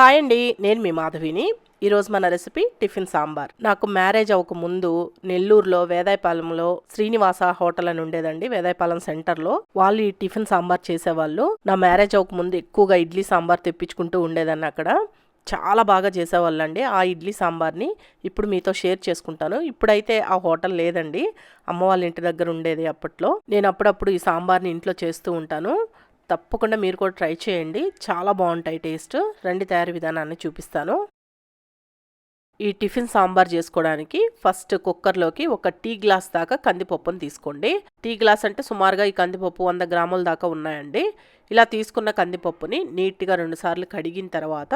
Hi అండి నేను మీ మాధవిని. ఈరోజు మన రెసిపీ టిఫిన్ సాంబార్. నాకు మ్యారేజ్ అవ్వక ముందు నెల్లూరులో వేదాయపాలెంలో శ్రీనివాస హోటల్ అని ఉండేదండి వేదాయపాలెం సెంటర్లో. వాళ్ళు ఈ టిఫిన్ సాంబార్ చేసేవాళ్ళు. నా మ్యారేజ్ అవ్వక ముందు ఎక్కువగా ఇడ్లీ సాంబార్ తెప్పించుకుంటూ ఉండేదాన్ని అక్కడ. చాలా బాగా చేసేవాళ్ళండి ఆ ఇడ్లీ సాంబార్ని. ఇప్పుడు మీతో షేర్ చేసుకుంటాను. ఇప్పుడైతే ఆ హోటల్ లేదండి. అమ్మ వాళ్ళ ఇంటి దగ్గర ఉండేది అప్పట్లో. నేను అప్పుడప్పుడు ఈ సాంబార్ని ఇంట్లో చేస్తూ ఉంటాను. తప్పకుండా మీరు కూడా ట్రై చేయండి. చాలా బాగుంటాయి టేస్ట్. రండి తయారీ విధానాన్ని చూపిస్తాను. ఈ టిఫిన్ సాంబార్ చేసుకోవడానికి ఫస్ట్ కుక్కర్లోకి ఒక టీ గ్లాస్ దాకా కందిపప్పును తీసుకోండి. టీ గ్లాస్ అంటే సుమారుగా ఈ కందిపప్పు వంద గ్రాముల దాకా ఉన్నాయండి. ఇలా తీసుకున్న కందిపప్పుని నీట్గా రెండుసార్లు కడిగిన తర్వాత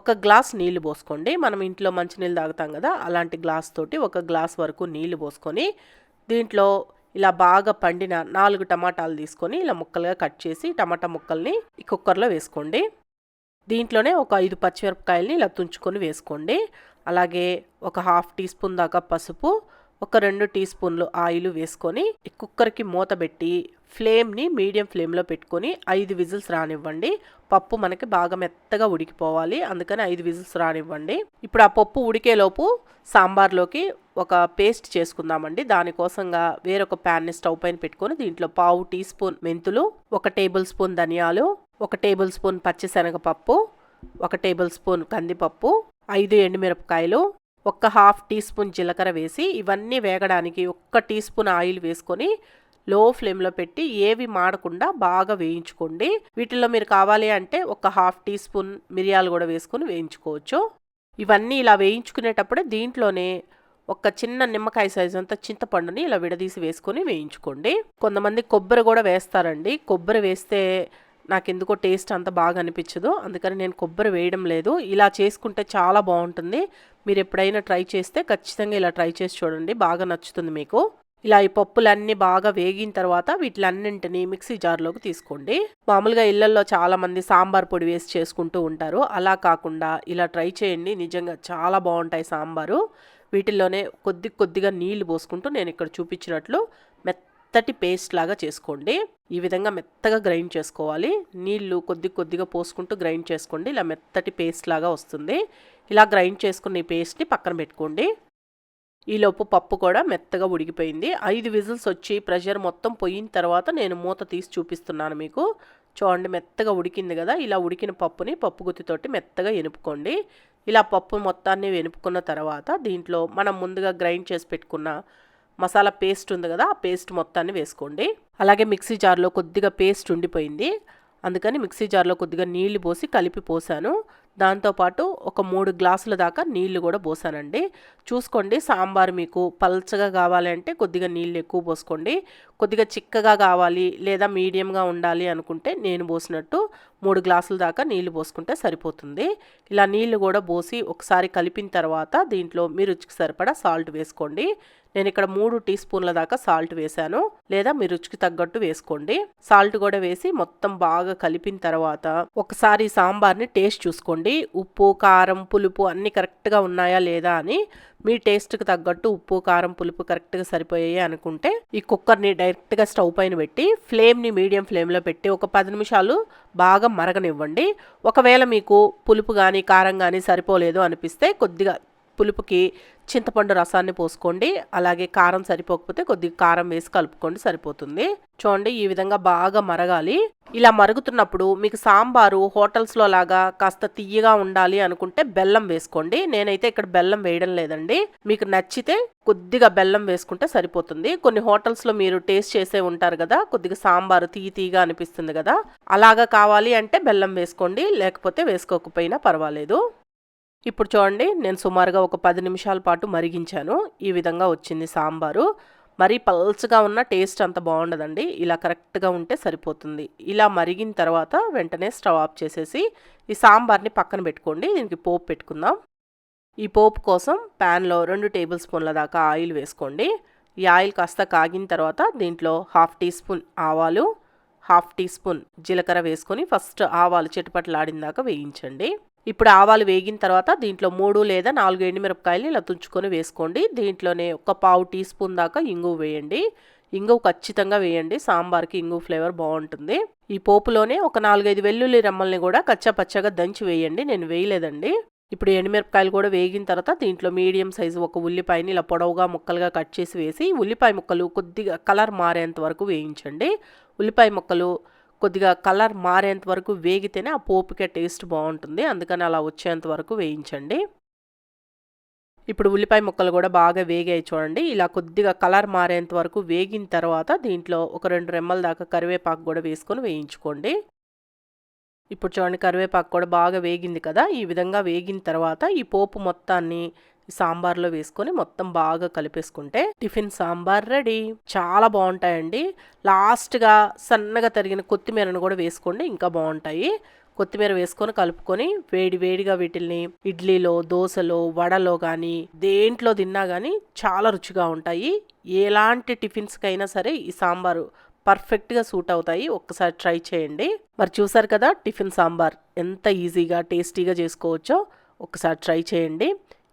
ఒక గ్లాస్ నీళ్ళు పోసుకోండి. మనం ఇంట్లో మంచినీళ్ళు తాగుతాం కదా అలాంటి గ్లాస్ తోటి ఒక గ్లాస్ వరకు నీళ్ళు పోసుకొని దీంట్లో ఇలా బాగా పండిన నాలుగు టమాటాలు తీసుకొని ఇలా ముక్కలుగా కట్ చేసి టమాటా ముక్కల్ని ఈ కుక్కర్లో వేసుకోండి. దీంట్లోనే ఒక ఐదు పచ్చిమిరపకాయలని ఇలా తుంచుకొని వేసుకోండి. అలాగే ఒక హాఫ్ టీ స్పూన్ దాకా పసుపు ఒక రెండు టీ స్పూన్లు ఆయిల్ వేసుకొని కుక్కర్కి మూత పెట్టి ఫ్లేమ్ని మీడియం ఫ్లేమ్లో పెట్టుకొని ఐదు విజిల్స్ రానివ్వండి. పప్పు మనకి బాగా మెత్తగా ఉడికిపోవాలి అందుకని ఐదు విజిల్స్ రానివ్వండి. ఇప్పుడు ఆ పప్పు ఉడికేలోపు సాంబార్లోకి ఒక పేస్ట్ చేసుకుందామండి. దానికోసంగా వేరొక ప్యాన్ని స్టవ్ పైన పెట్టుకొని దీంట్లో పావు టీ స్పూన్ మెంతులు ఒక టేబుల్ స్పూన్ ధనియాలు ఒక టేబుల్ స్పూన్ పచ్చిశనగపప్పు ఒక టేబుల్ స్పూన్ కందిపప్పు ఐదు ఎండుమిరపకాయలు ఒక్క హాఫ్ టీ స్పూన్ జీలకర్ర వేసి ఇవన్నీ వేగడానికి ఒక్క టీ స్పూన్ ఆయిల్ వేసుకొని లో ఫ్లేమ్లో పెట్టి ఏవి మాడకుండా బాగా వేయించుకోండి. వీటిల్లో మీరు కావాలి అంటే ఒక హాఫ్ టీ స్పూన్ మిరియాలు కూడా వేసుకొని వేయించుకోవచ్చు. ఇవన్నీ ఇలా వేయించుకునేటప్పుడే దీంట్లోనే ఒక చిన్న నిమ్మకాయ సైజు అంత చింతపండుని ఇలా విడదీసి వేసుకొని వేయించుకోండి. కొంతమంది కొబ్బరి కూడా వేస్తారండి. కొబ్బరి వేస్తే నాకు ఎందుకో టేస్ట్ అంత బాగా అనిపించదు. అందుకని నేను కొబ్బరి వేయడం లేదు. ఇలా చేసుకుంటే చాలా బాగుంటుంది. మీరు ఎప్పుడైనా ట్రై చేస్తే ఖచ్చితంగా ఇలా ట్రై చేసి చూడండి. బాగా నచ్చుతుంది మీకు. ఇలా ఈ పప్పులన్నీ బాగా వేగిన తర్వాత వీటిలన్నింటినీ మిక్సీ జార్లోకి తీసుకోండి. మామూలుగా ఇళ్ళలో చాలామంది సాంబార్ పొడి వేసి చేసుకుంటూ ఉంటారు. అలా కాకుండా ఇలా ట్రై చేయండి. నిజంగా చాలా బాగుంటాయి సాంబారు. వీటిల్లోనే కొద్ది కొద్దిగా నీళ్ళు పోసుకుంటూ నేను ఇక్కడ చూపించినట్లు మెత్తటి పేస్ట్ లాగా చేసుకోండి. ఈ విధంగా మెత్తగా గ్రైండ్ చేసుకోవాలి. నీళ్ళు కొద్ది కొద్దిగా పోసుకుంటూ గ్రైండ్ చేసుకోండి. ఇలా మెత్తటి పేస్ట్ లాగా వస్తుంది. ఇలా గ్రైండ్ చేసుకున్న ఈ పేస్ట్ని పక్కన పెట్టుకోండి. ఈలోపు పప్పు కూడా మెత్తగా ఉడికిపోయింది. ఐదు విజిల్స్ వచ్చి ప్రెషర్ మొత్తం పోయిన తర్వాత నేను మూత తీసి చూపిస్తున్నాను మీకు. చూడండి మెత్తగా ఉడికింది కదా. ఇలా ఉడికిన పప్పుని పప్పు గుత్తితోటి మెత్తగా ఎనుపుకోండి. ఇలా పప్పు మొత్తాన్ని వెనుపుకున్న తర్వాత దీంట్లో మనం ముందుగా గ్రైండ్ చేసి పెట్టుకున్న మసాలా పేస్ట్ ఉంది కదా ఆ పేస్ట్ మొత్తాన్ని వేసుకోండి. అలాగే మిక్సీ జార్లో కొద్దిగా పేస్ట్ ఉండిపోయింది. అందుకని మిక్సీ జార్లో కొద్దిగా నీళ్ళు పోసి కలిపి పోసాను. దాంతోపాటు ఒక మూడు గ్లాసుల దాకా నీళ్ళు కూడా పోసానండి. చూసుకోండి. సాంబార్ మీకు పల్చగా కావాలంటే కొద్దిగా నీళ్ళు ఎక్కువ పోసుకోండి. కొద్దిగా చిక్కగా కావాలి లేదా మీడియంగా ఉండాలి అనుకుంటే నేను పోసినట్టు మూడు గ్లాసుల దాకా నీళ్ళు పోసుకుంటే సరిపోతుంది. ఇలా నీళ్ళు కూడా పోసి ఒకసారి కలిపిన తర్వాత దీంట్లో మీ రుచికి సరిపడా సాల్ట్ వేసుకోండి. నేను ఇక్కడ మూడు టీ స్పూన్ల దాకా సాల్ట్ వేశాను. లేదా మీ రుచికి తగ్గట్టు వేసుకోండి. సాల్ట్ కూడా వేసి మొత్తం బాగా కలిపిన తర్వాత ఒకసారి సాంబార్ని టేస్ట్ చూసుకోండి. ఉప్పు కారం పులుపు అన్నీ కరెక్ట్గా ఉన్నాయా లేదా అని మీ టేస్ట్కి తగ్గట్టు ఉప్పు కారం పులుపు కరెక్ట్గా సరిపోయాయి అనుకుంటే ఈ కుక్కర్ని డైరెక్ట్గా స్టవ్ పైన పెట్టి ఫ్లేమ్ని మీడియం ఫ్లేమ్లో పెట్టి ఒక పది నిమిషాలు బాగా మరగనివ్వండి. ఒకవేళ మీకు పులుపు కానీ కారం కానీ సరిపోలేదు అనిపిస్తే కొద్దిగా పులుపుకి చింతపండు రసాన్ని పోసుకోండి. అలాగే కారం సరిపోకపోతే కొద్దిగా కారం వేసి కలుపుకోండి సరిపోతుంది. చూడండి ఈ విధంగా బాగా మరగాలి. ఇలా మరుగుతున్నప్పుడు మీకు సాంబారు హోటల్స్లో లాగా కాస్త తియ్యగా ఉండాలి అనుకుంటే బెల్లం వేసుకోండి. నేనైతే ఇక్కడ బెల్లం వేయడం లేదండి. మీకు నచ్చితే కొద్దిగా బెల్లం వేసుకుంటే సరిపోతుంది. కొన్ని హోటల్స్లో మీరు టేస్ట్ చేసే ఉంటారు కదా కొద్దిగా సాంబారు తీయ తీయగా అనిపిస్తుంది కదా. అలాగా కావాలి అంటే బెల్లం వేసుకోండి లేకపోతే వేసుకోకపోయినా పర్వాలేదు. ఇప్పుడు చూడండి నేను సుమారుగా ఒక పది నిమిషాల పాటు మరిగించాను. ఈ విధంగా వచ్చింది సాంబారు. మరీ పల్చగా ఉన్న టేస్ట్ అంత బాగుండదండి. ఇలా కరెక్ట్గా ఉంటే సరిపోతుంది. ఇలా మరిగిన తర్వాత వెంటనే స్టవ్ ఆఫ్ చేసేసి ఈ సాంబార్ని పక్కన పెట్టుకోండి. దీనికి పోపు పెట్టుకుందాం. ఈ పోపు కోసం ప్యాన్లో రెండు టేబుల్ స్పూన్ల దాకా ఆయిల్ వేసుకోండి. ఈ ఆయిల్ కాస్త కాగిన తర్వాత దీంట్లో హాఫ్ టీ స్పూన్ ఆవాలు హాఫ్ టీ స్పూన్ జీలకర్ర వేసుకొని ఫస్ట్ ఆవాలు చిటపట్లాడిన దాకా వేయించండి. ఇప్పుడు ఆవాలు వేగిన తర్వాత దీంట్లో మూడు లేదా నాలుగు ఎండుమిరపకాయలు ఇలా తుంచుకొని వేసుకోండి. దీంట్లోనే ఒక పావు టీ స్పూన్ దాకా ఇంగువ వేయండి. ఇంగువ ఖచ్చితంగా వేయండి. సాంబార్కి ఇంగువ ఫ్లేవర్ బాగుంటుంది. ఈ పోపులోనే ఒక నాలుగైదు వెల్లుల్లి రెమ్మల్ని కూడా కచ్చా పచ్చగా దంచి వేయండి. నేను వేయలేదండి. ఇప్పుడు ఎండుమిరపకాయలు కూడా వేగిన తర్వాత దీంట్లో మీడియం సైజు ఒక ఉల్లిపాయని ఇలా పొడవుగా ముక్కలుగా కట్ చేసి వేసి ఉల్లిపాయ ముక్కలు కొద్దిగా కలర్ మారేంత వరకు వేయించండి. ఉల్లిపాయ ముక్కలు కొద్దిగా కలర్ మారేంత వరకు వేగితేనే ఆ పోపుకే టేస్ట్ బాగుంటుంది. అందుకని అలా వచ్చేంత వరకు వేయించండి. ఇప్పుడు ఉల్లిపాయ ముక్కలు కూడా బాగా వేగాయి చూడండి. ఇలా కొద్దిగా కలర్ మారేంత వరకు వేగిన తర్వాత దీంట్లో ఒక రెండు రెమ్మల దాకా కరివేపాకు కూడా వేసుకొని వేయించుకోండి. ఇప్పుడు చూడండి కరివేపాకు కూడా బాగా వేగింది కదా. ఈ విధంగా వేగిన తర్వాత ఈ పోపు మొత్తాన్ని సాంబార్లో వేసుకొని మొత్తం బాగా కలిపేసుకుంటే టిఫిన్ సాంబార్ రెడీ. చాలా బాగుంటాయండి. లాస్ట్గా సన్నగా తరిగిన కొత్తిమీరను కూడా వేసుకోండి ఇంకా బాగుంటాయి. కొత్తిమీర వేసుకొని కలుపుకొని వేడి వేడిగా వీటిల్ని ఇడ్లీలో దోశలో వడలో కానీ దేంట్లో తిన్నా కానీ చాలా రుచిగా ఉంటాయి. ఎలాంటి టిఫిన్స్కైనా సరే ఈ సాంబారు పర్ఫెక్ట్గా సూట్ అవుతాయి. ఒక్కసారి ట్రై చేయండి. మరి చూసారు కదా టిఫిన్ సాంబార్ ఎంత ఈజీగా టేస్టీగా చేసుకోవచ్చో ఒకసారి ట్రై చేయండి.